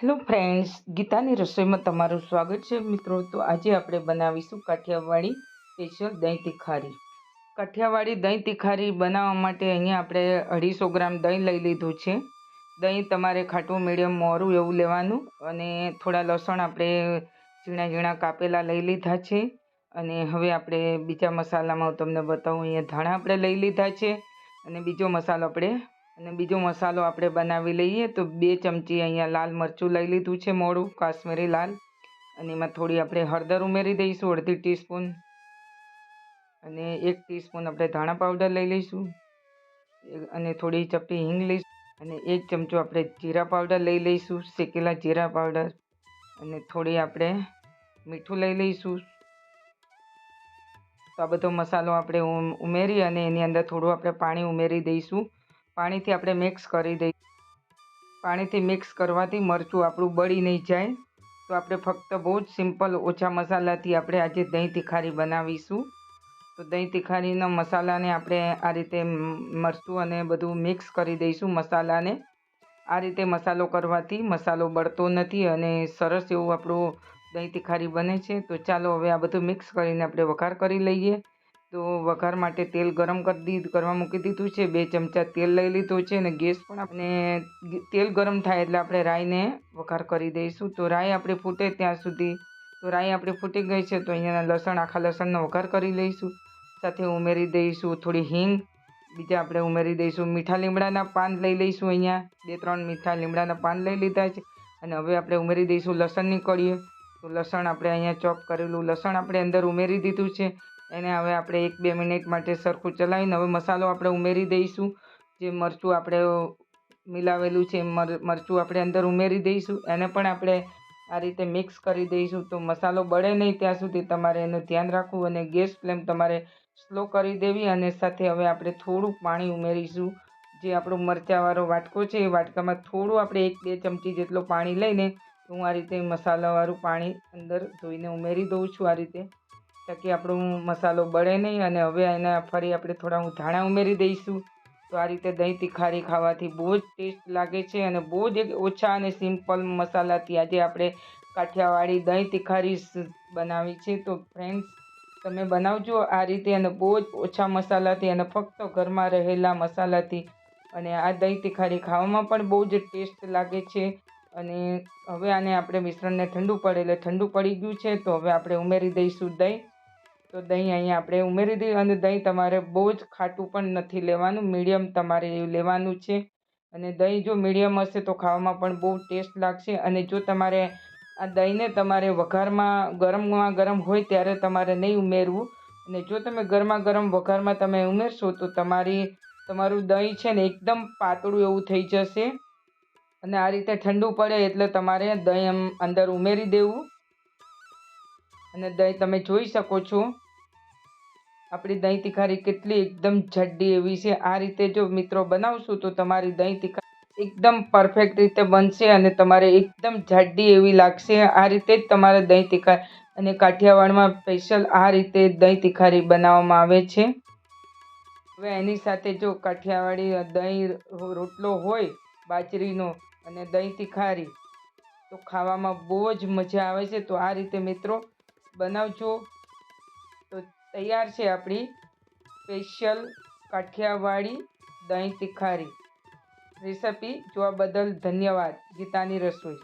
Hello friends ગીતાની રસોઈમાં તમારું સ્વાગત છે. મિત્રો, તો આજે આપણે બનાવીશું કાઠિયાવાડી સ્પેશિયલ દહીં તિખારી. કાઠિયાવાડી દહીં તિખારી બનાવવા માટે અહીંયા આપણે અઢીસો ગ્રામ દહીં લઈ લીધું છે. દહીં તમારે ખાટું, મીડિયમ, મોરું એવું લેવાનું અને થોડા લસણ આપણે ઝીણા ઝીણા કાપેલા લઈ લીધા છે. અને હવે આપણે બીજા મસાલામાં હું તમને બતાવું, અહીંયા ધાણા આપણે લઈ લીધા છે અને બીજો મસાલો આપણે અને બીજો મસાલો આપણે બનાવી લઈએ તો બે ચમચી અહીંયા લાલ મરચું લઈ લીધું છે મોડું, કાશ્મીરી લાલ. અને એમાં થોડી આપણે હળદર ઉમેરી દઈશું, અડધી ટીસ્પૂન. અને એક ટીસ્પૂન આપણે ધાણા પાવડર લઈ લઈશું. અને થોડી ચપટી હિંગ લઈશું. અને એક ચમચો આપણે જીરા પાવડર લઈ લઈશું, શેકેલા જીરા પાવડર. અને થોડી આપણે મીઠું લઈ લઈશું. તો આ બધો મસાલો આપણે ઉમેરી અને એની અંદર થોડું આપણે પાણી ઉમેરી દઈશું. પાણીથી આપણે મિક્સ કરી દઈએ પાણીથી મિક્સ કરવાથી મરચું આપણું બળી નહીં જાય. તો આપણે ફક્ત બહુ જ સિમ્પલ ઓછા મસાલાથી આપણે આજે દહીં તિખારી બનાવીશું. તો દહીં તિખારીના મસાલાને આપણે આ રીતે મરચું અને બધું મિક્સ કરી દઈશું મસાલાને. આ રીતે મસાલો કરવાથી મસાલો બળતો નથી અને સરસ એવું આપણું દહીં તિખારી બને છે. તો ચાલો હવે આ બધું મિક્સ કરીને આપણે વઘાર કરી લઈએ. તો વઘાર માટે તેલ ગરમ કરી દીધું, કરવા મૂકી દીધું છે. બે ચમચા તેલ લઈ લીધું છે અને ગેસ પણ આપણે તેલ ગરમ થાય એટલે આપણે રાઈને વઘાર કરી દઈશું. તો રાઈ આપણે ફૂટે ત્યાં સુધી. તો રાઈ આપણે ફૂટી ગઈ છે તો અહીંયાના લસણ, આખા લસણનો વઘાર કરી લઈશું. સાથે ઉમેરી દઈશું થોડી હિંગ. બીજા આપણે ઉમેરી દઈશું મીઠા લીમડાના પાન લઈ લઈશું અહીંયા. બે, ત્રણ મીઠા લીમડાના પાન લઈ લીધા છે. અને હવે આપણે ઉમેરી દઈશું લસણની કળીએ તો લસણ આપણે અહીંયા ચોપ કરેલું લસણ આપણે અંદર ઉમેરી દીધું છે. એને હવે આપણે એક બે મિનિટ માટે સરખું ચલાવીને હવે મસાલો આપણે ઉમેરી દઈશું. જે મરચું આપણે મિલાવેલું છે મરચું આપણે અંદર ઉમેરી દઈશું. એને પણ આપણે આ રીતે મિક્સ કરી દઈશું. તો મસાલો બળે નહીં ત્યાં સુધી તમારે એનું ધ્યાન રાખવું અને ગેસ ફ્લેમ તમારે સ્લો કરી દેવી અને સાથે હવે આપણે થોડું પાણી ઉમેરીશું. જે આપણો મરચાંવાળો વાટકો છે એ વાટકામાં થોડું આપણે એક બે ચમચી જેટલું પાણી લઈને હું આ રીતે મસાલાવાળું પાણી અંદર ધોઈને ઉમેરી દઉં છું આ રીતે. તાકી આપણું મસાલો બળે નહીં અને હવે એના ફરી આપણે થોડા હું ધાણા ઉમેરી દઈશું. તો આ રીતે દહીં તીખારી ખાવાથી બહુ જ ટેસ્ટ લાગે છે અને બહુ જ ઓછા અને સિમ્પલ મસાલાથી આજે આપણે કાઠિયાવાડી દહીં તીખારી બનાવી છે. તો ફ્રેન્ડ્સ, તમે બનાવજો આ રીતે અને બહુ જ ઓછા મસાલાથી અને ફક્ત ઘરમાં રહેલા મસાલાથી. અને આ દહીં તીખારી ખાવામાં પણ બહુ જ ટેસ્ટ લાગે છે. અને હવે આને આપણે મિશ્રણને ઠંડુ પડે એટલે ઠંડુ પડી ગયું છે. તો હવે આપણે ઉમેરી દઈશું દહીં. તો દહીં અહીંયા આપણે ઉમેરી દઈએ અને દહીં તમારે બહુ જ ખાટું પણ નથી લેવાનું. મીડિયમ તમારે લેવાનું છે. અને દહીં જો મીડિયમ હશે તો ખાવામાં પણ બહુ ટેસ્ટ લાગશે. અને જો તમારે આ દહીંને તમારે વઘારમાં ગરમમાં ગરમ હોય ત્યારે તમારે નહીં ઉમેરવું. અને જો તમે ગરમા ગરમ વઘારમાં તમે ઉમેરશો તો તમારી, તમારું દહીં છે ને એકદમ પાતળું એવું થઈ જશે. અને આ રીતે ઠંડુ પડે એટલે તમારે દહીં અંદર ઉમેરી દેવું. અને દહીં તમે જોઈ શકો છો. આપણી દહીં તિખારી કેટલી એકદમ જડ્ડી એવી છે. આ રીતે જો મિત્રો બનાવશું તો તમારી દહીં તિખારી એકદમ પરફેક્ટ રીતે બનશે અને તમારે એકદમ જાડી એવી લાગશે. આ રીતે જ તમારે દહીં તિખારી અને કાઠિયાવાડમાં સ્પેશિયલ આ રીતે દહીં તિખારી બનાવવામાં આવે છે. હવે એની સાથે જો કાઠિયાવાડી દહીં રોટલો હોય, બાજરીનો અને દહીં તિખારી, તો ખાવામાં બહુ જ મજા આવે છે. તો આ રીતે મિત્રો બનાવજો. તો તૈયાર છે આપણી સ્પેશિયલ કાઠિયાવાડી દહીં તિખારી. રેસિપી જોવા બદલ ધન્યવાદ. ગીતાની રસોઈ.